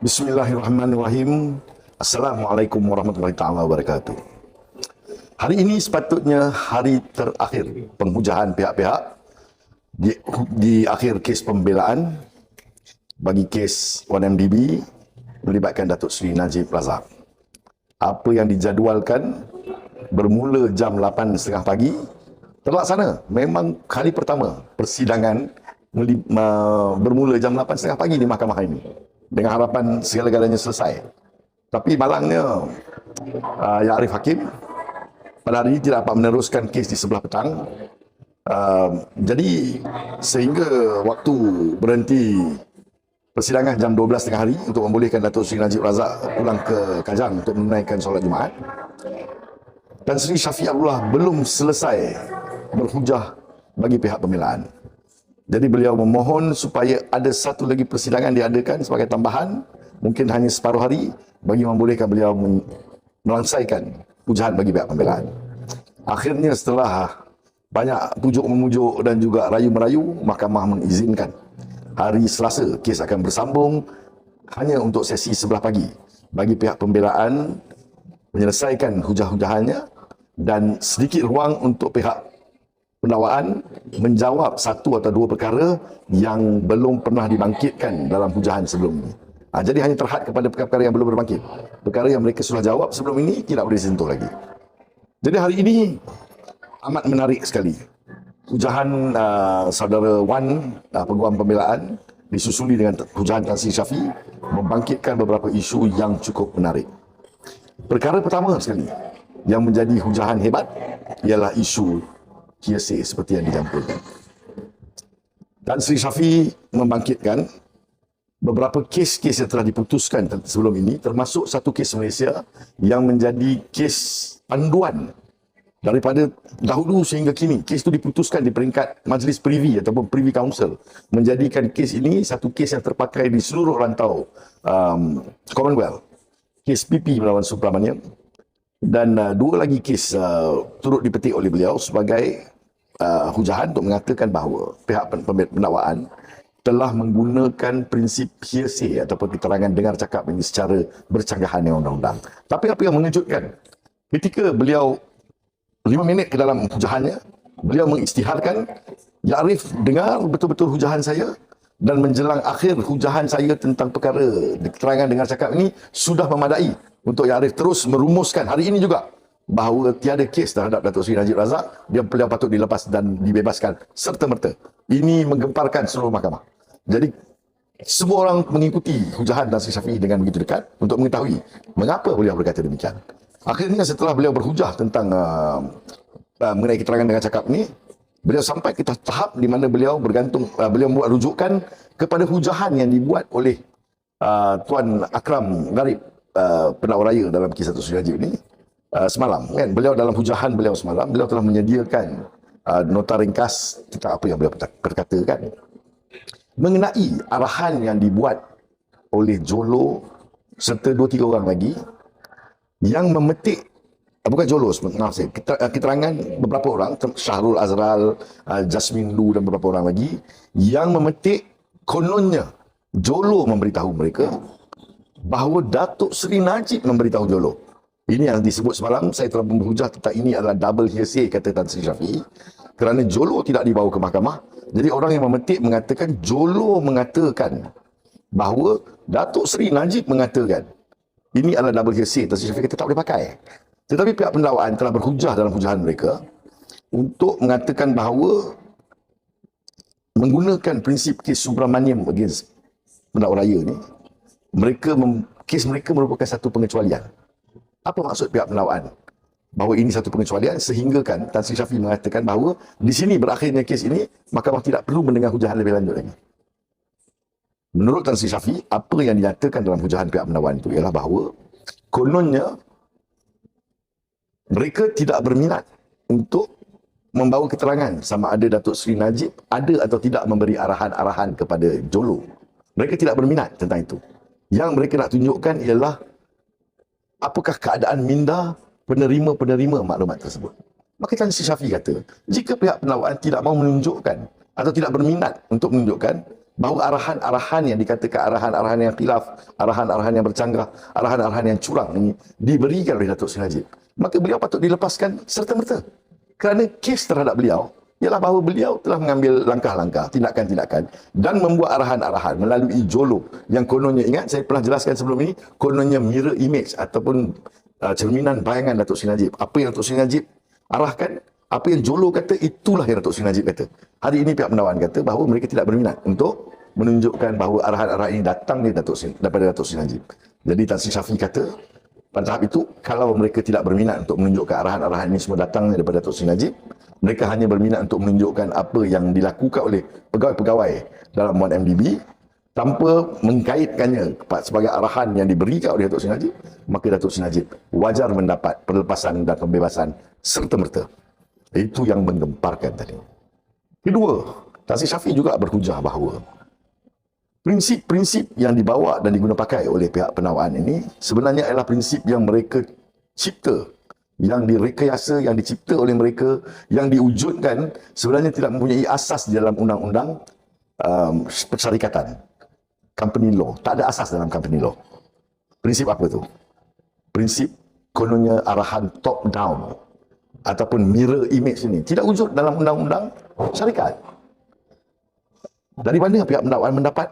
Bismillahirrahmanirrahim. Assalamualaikum warahmatullahi taala wabarakatuh. Hari ini sepatutnya hari terakhir penghujahan pihak-pihak di, di akhir kes pembelaan bagi kes 1MDB melibatkan Datuk Seri Najib Razak. Apa yang dijadualkan bermula jam 8.30 pagi terlaksana. Memang hari pertama persidangan bermula jam 8.30 pagi di mahkamah ini dengan harapan segala-galanya selesai. Tapi malangnya uh, Ya Arif Hakim pada hari ini tidak dapat meneruskan kes di sebelah petang. Uh, jadi sehingga waktu berhenti persidangan jam 12 tengah hari untuk membolehkan Datuk Seri Najib Razak pulang ke Kajang untuk menunaikan solat Jumaat. Dan Seri Syafiq Abdullah belum selesai berhujah bagi pihak pembelaan. Jadi beliau memohon supaya ada satu lagi persidangan diadakan sebagai tambahan, mungkin hanya separuh hari, bagi membolehkan beliau melangsaikan pujahan bagi pihak pembelaan. Akhirnya setelah banyak pujuk-memujuk dan juga rayu-merayu, mahkamah mengizinkan hari Selasa kes akan bersambung hanya untuk sesi sebelah pagi bagi pihak pembelaan menyelesaikan hujah-hujahannya dan sedikit ruang untuk pihak pendakwaan menjawab satu atau dua perkara yang belum pernah dibangkitkan dalam hujahan sebelum ini. Ha, jadi hanya terhad kepada perkara-perkara yang belum berbangkit. Perkara yang mereka sudah jawab sebelum ini tidak boleh disentuh lagi. Jadi hari ini amat menarik sekali. Hujahan uh, saudara Wan, uh, peguam pembelaan, disusuli dengan hujahan Tan Sri Syafi membangkitkan beberapa isu yang cukup menarik. Perkara pertama sekali yang menjadi hujahan hebat ialah isu hearsay seperti yang dicampurkan. Dan Sri Syafi membangkitkan beberapa kes-kes yang telah diputuskan sebelum ini termasuk satu kes Malaysia yang menjadi kes panduan daripada dahulu sehingga kini. Kes itu diputuskan di peringkat Majlis Privy ataupun Privy Council. Menjadikan kes ini satu kes yang terpakai di seluruh rantau um, Commonwealth. Kes PP melawan Supramanian. Dan uh, dua lagi kes uh, turut dipetik oleh beliau sebagai uh, hujahan untuk mengatakan bahawa pihak pendakwaan telah menggunakan prinsip hearsay ataupun keterangan dengar cakap ini secara bercanggahan dengan undang-undang. Tapi apa yang mengejutkan, ketika beliau lima minit ke dalam hujahannya, beliau mengistiharkan, Ya Arif dengar betul-betul hujahan saya dan menjelang akhir hujahan saya tentang perkara. Keterangan dengar cakap ini sudah memadai untuk Ya Arif terus merumuskan. Hari ini juga bahawa tiada kes terhadap Datuk Seri Najib Razak, dia beliau patut dilepas dan dibebaskan serta-merta. Ini menggemparkan seluruh mahkamah. Jadi, semua orang mengikuti hujahan Sri Syafi'i dengan begitu dekat untuk mengetahui mengapa beliau berkata demikian. Akhirnya setelah beliau berhujah tentang uh, uh, mengenai keterangan dengan cakap ini, beliau sampai ke tahap di mana beliau bergantung, uh, beliau membuat rujukan kepada hujahan yang dibuat oleh uh, Tuan Akram Garib, uh, pendakwa raya dalam kisah Seri Najib ini, uh, semalam kan? Beliau dalam hujahan beliau semalam beliau telah menyediakan uh, nota ringkas tentang apa yang beliau perkatakan. Mengenai arahan yang dibuat oleh Jolo serta dua tiga orang lagi yang memetik uh, bukan Jolo maaf saya keterangan beberapa orang Syahrul Azral uh, Jasmine Lu dan beberapa orang lagi yang memetik kononnya Jolo memberitahu mereka bahawa Datuk Seri Najib memberitahu Jolo ini yang disebut semalam, saya telah berhujah tentang ini adalah double hearsay, kata Tan Sri Syafi'i. Kerana Jolo tidak dibawa ke mahkamah. Jadi orang yang memetik mengatakan, Jolo mengatakan bahawa Datuk Seri Najib mengatakan, ini adalah double hearsay, Tan Sri Syafi'i kata tak boleh pakai. Tetapi pihak pendakwaan telah berhujah dalam hujahan mereka untuk mengatakan bahawa menggunakan prinsip kes Subramaniam against pendakwa raya ni, mereka kes mereka merupakan satu pengecualian. Apa maksud pihak pendakwaan? Bahawa ini satu pengecualian sehingga kan Tan Sri Syafi mengatakan bahawa di sini berakhirnya kes ini, mahkamah tidak perlu mendengar hujahan lebih lanjut lagi. Menurut Tan Sri Syafi, apa yang dinyatakan dalam hujahan pihak pendakwaan itu ialah bahawa kononnya mereka tidak berminat untuk membawa keterangan sama ada Datuk Seri Najib ada atau tidak memberi arahan-arahan kepada Jolo. Mereka tidak berminat tentang itu. Yang mereka nak tunjukkan ialah apakah keadaan minda penerima-penerima maklumat tersebut. Maka Tan Sri Syafi kata, jika pihak penawaran tidak mahu menunjukkan atau tidak berminat untuk menunjukkan, bahawa arahan-arahan yang dikatakan arahan-arahan yang khilaf, arahan-arahan yang bercanggah, arahan-arahan yang curang ini diberikan oleh Datuk Seri Najib. Maka beliau patut dilepaskan serta-merta. Kerana kes terhadap beliau ialah bahawa beliau telah mengambil langkah-langkah, tindakan-tindakan dan membuat arahan-arahan melalui jolo yang kononnya, ingat saya pernah jelaskan sebelum ini, kononnya mirror image ataupun uh, cerminan bayangan Datuk Seri Najib. Apa yang Datuk Seri Najib arahkan, apa yang jolo kata, itulah yang Datuk Seri Najib kata. Hari ini pihak pendakwaan kata bahawa mereka tidak berminat untuk menunjukkan bahawa arahan-arahan ini datang dari Datuk Seri, daripada Datuk Seri Najib. Jadi Tan Sri kata, pada tahap itu, kalau mereka tidak berminat untuk menunjukkan arahan-arahan ini semua datang daripada Datuk Seri Najib, mereka hanya berminat untuk menunjukkan apa yang dilakukan oleh pegawai-pegawai dalam 1MDB tanpa mengkaitkannya sebagai arahan yang diberikan oleh Datuk Seri Najib, maka Datuk Seri Najib wajar mendapat perlepasan dan pembebasan serta-merta. Itu yang menggemparkan tadi. Kedua, Tan Sri Syafiq juga berhujah bahawa prinsip-prinsip yang dibawa dan digunakan pakai oleh pihak penawan ini sebenarnya adalah prinsip yang mereka cipta yang direkayasa, yang dicipta oleh mereka, yang diwujudkan sebenarnya tidak mempunyai asas di dalam undang-undang um, persyarikatan. Company law. Tak ada asas dalam company law. Prinsip apa tu? Prinsip kononnya arahan top down ataupun mirror image ini tidak wujud dalam undang-undang syarikat. Dari mana pihak pendakwaan mendapat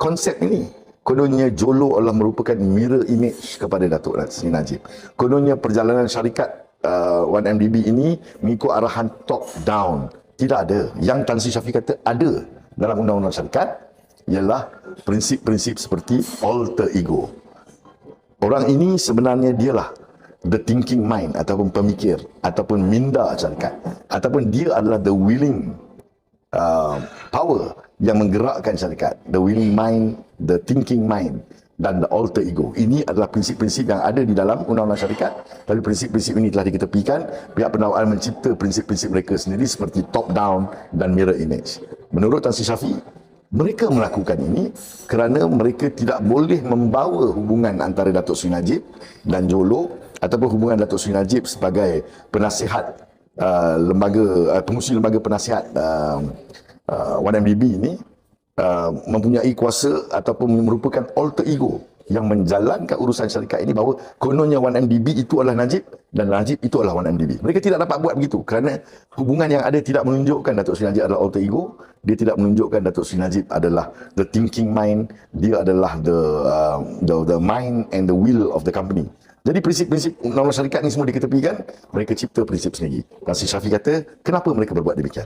konsep ini? Kononnya Jolo adalah merupakan mirror image kepada Datuk Seri Najib. Kononnya perjalanan syarikat uh, 1MDB ini mengikut arahan top down. Tidak ada. Yang Tan Sri Syafiq kata ada dalam undang-undang syarikat ialah prinsip-prinsip seperti alter ego. Orang ini sebenarnya dialah the thinking mind ataupun pemikir ataupun minda syarikat ataupun dia adalah the willing uh, power yang menggerakkan syarikat. The willing mind the thinking mind dan the alter ego. Ini adalah prinsip-prinsip yang ada di dalam undang-undang syarikat. Tapi prinsip-prinsip ini telah diketepikan. Pihak penawaran mencipta prinsip-prinsip mereka sendiri seperti top down dan mirror image. Menurut Tan Sri Syafi mereka melakukan ini kerana mereka tidak boleh membawa hubungan antara Datuk Seri Najib dan Jolo ataupun hubungan Datuk Seri Najib sebagai penasihat uh, lembaga uh, pengurusi lembaga penasihat uh, uh, 1MDB ini uh, mempunyai kuasa ataupun merupakan alter ego yang menjalankan urusan syarikat ini bahawa kononnya 1MDB itu adalah Najib dan Najib itu adalah 1MDB. Mereka tidak dapat buat begitu kerana hubungan yang ada tidak menunjukkan Datuk Seri Najib adalah alter ego. Dia tidak menunjukkan Datuk Seri Najib adalah the thinking mind. Dia adalah the, uh, the the mind and the will of the company. Jadi prinsip-prinsip undang-undang syarikat ini semua diketepikan, mereka cipta prinsip sendiri. Dan Syafiq kata, kenapa mereka berbuat demikian?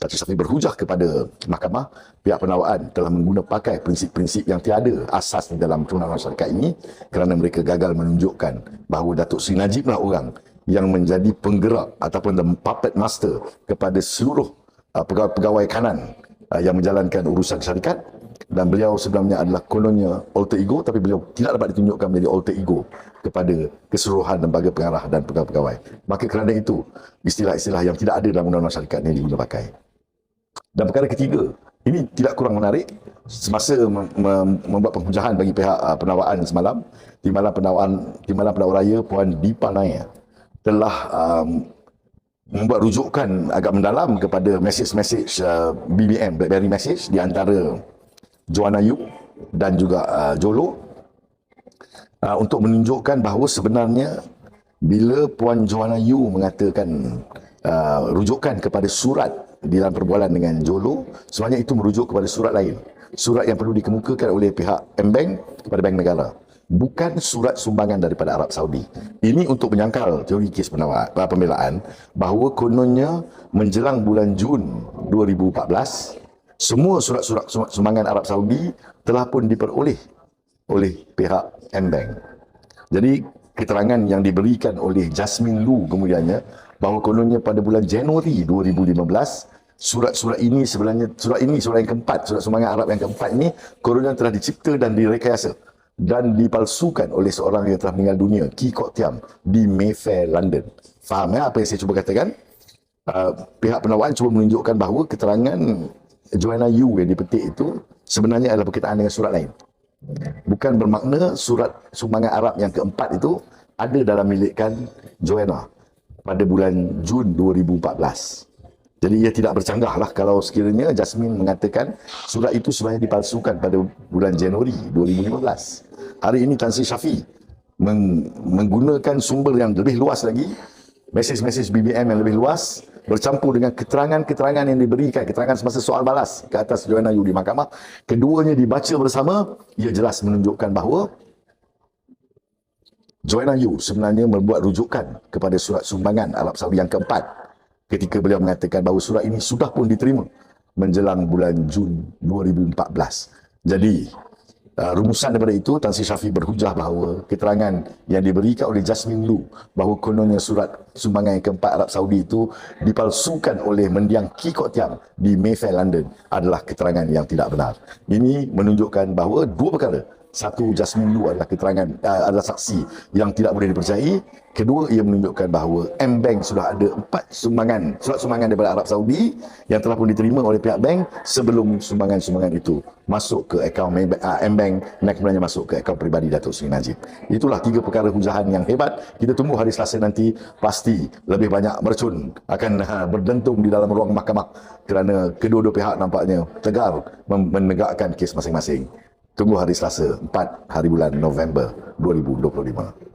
Datuk Syafiq berhujah kepada mahkamah pihak penawaran telah mengguna pakai prinsip-prinsip yang tiada asas di dalam undang-undang syarikat ini kerana mereka gagal menunjukkan bahawa Datuk Seri Najib lah orang yang menjadi penggerak ataupun the puppet master kepada seluruh uh, pegawai-pegawai kanan uh, yang menjalankan urusan syarikat dan beliau sebenarnya adalah kononnya alter ego tapi beliau tidak dapat ditunjukkan menjadi alter ego kepada keseluruhan lembaga pengarah dan pegawai-pegawai. Maka kerana itu istilah-istilah yang tidak ada dalam undang-undang syarikat ini digunakan pakai. Dan perkara ketiga, ini tidak kurang menarik semasa mem- mem- membuat penghujaan bagi pihak uh, penawaran semalam di malam penawaran di malam pendakwa raya Puan Dipa Naya telah um, membuat rujukan agak mendalam kepada message-message uh, BBM BlackBerry message di antara Joanna Yu dan juga uh, Jolo uh, untuk menunjukkan bahawa sebenarnya bila Puan Joanna Yu mengatakan uh, rujukan kepada surat di dalam perbualan dengan Jolo sebenarnya itu merujuk kepada surat lain. Surat yang perlu dikemukakan oleh pihak M-Bank kepada Bank Negara. Bukan surat sumbangan daripada Arab Saudi. Ini untuk menyangkal teori kes penawar, pembelaan bahawa kononnya menjelang bulan Jun 2014 semua surat-surat sumbangan Arab Saudi telah pun diperoleh oleh pihak M-Bank. Jadi keterangan yang diberikan oleh Jasmine Lu kemudiannya bahawa kononnya pada bulan Januari 2015 surat-surat ini sebenarnya surat ini surat yang keempat surat sumbangan Arab yang keempat ini kononnya telah dicipta dan direkayasa dan dipalsukan oleh seorang yang telah meninggal dunia Ki Kok Tiam di Mayfair London. Faham ya apa yang saya cuba katakan? Uh, pihak penawaran cuba menunjukkan bahawa keterangan Joanna Yu yang dipetik itu sebenarnya adalah berkaitan dengan surat lain. Bukan bermakna surat sumbangan Arab yang keempat itu ada dalam milikkan Joanna pada bulan Jun 2014. Jadi ia tidak bercanggah lah kalau sekiranya Jasmine mengatakan surat itu sebenarnya dipalsukan pada bulan Januari 2015. Hari ini Tan Sri Syafi meng- menggunakan sumber yang lebih luas lagi, mesej-mesej BBM yang lebih luas, bercampur dengan keterangan-keterangan yang diberikan, keterangan semasa soal balas ke atas Joanna Yu di mahkamah. Keduanya dibaca bersama, ia jelas menunjukkan bahawa Joanna Yu sebenarnya membuat rujukan kepada surat sumbangan Arab Saudi yang keempat ketika beliau mengatakan bahawa surat ini sudah pun diterima menjelang bulan Jun 2014. Jadi, uh, rumusan daripada itu, Tan Sri Syafi berhujah bahawa keterangan yang diberikan oleh Jasmine Lu bahawa kononnya surat sumbangan yang keempat Arab Saudi itu dipalsukan oleh mendiang Ki Kok Tiam di Mayfair, London adalah keterangan yang tidak benar. Ini menunjukkan bahawa dua perkara satu Jasmine Lu adalah keterangan uh, adalah saksi yang tidak boleh dipercayai. Kedua ia menunjukkan bahawa M Bank sudah ada empat sumbangan surat sumbangan daripada Arab Saudi yang telah pun diterima oleh pihak bank sebelum sumbangan-sumbangan itu masuk ke akaun M Bank dan kemudian masuk ke akaun peribadi Datuk Seri Najib. Itulah tiga perkara hujahan yang hebat. Kita tunggu hari Selasa nanti pasti lebih banyak mercun akan uh, berdentum di dalam ruang mahkamah kerana kedua-dua pihak nampaknya tegar menegakkan kes masing-masing Tunggu hari Selasa 4 hari bulan November 2025.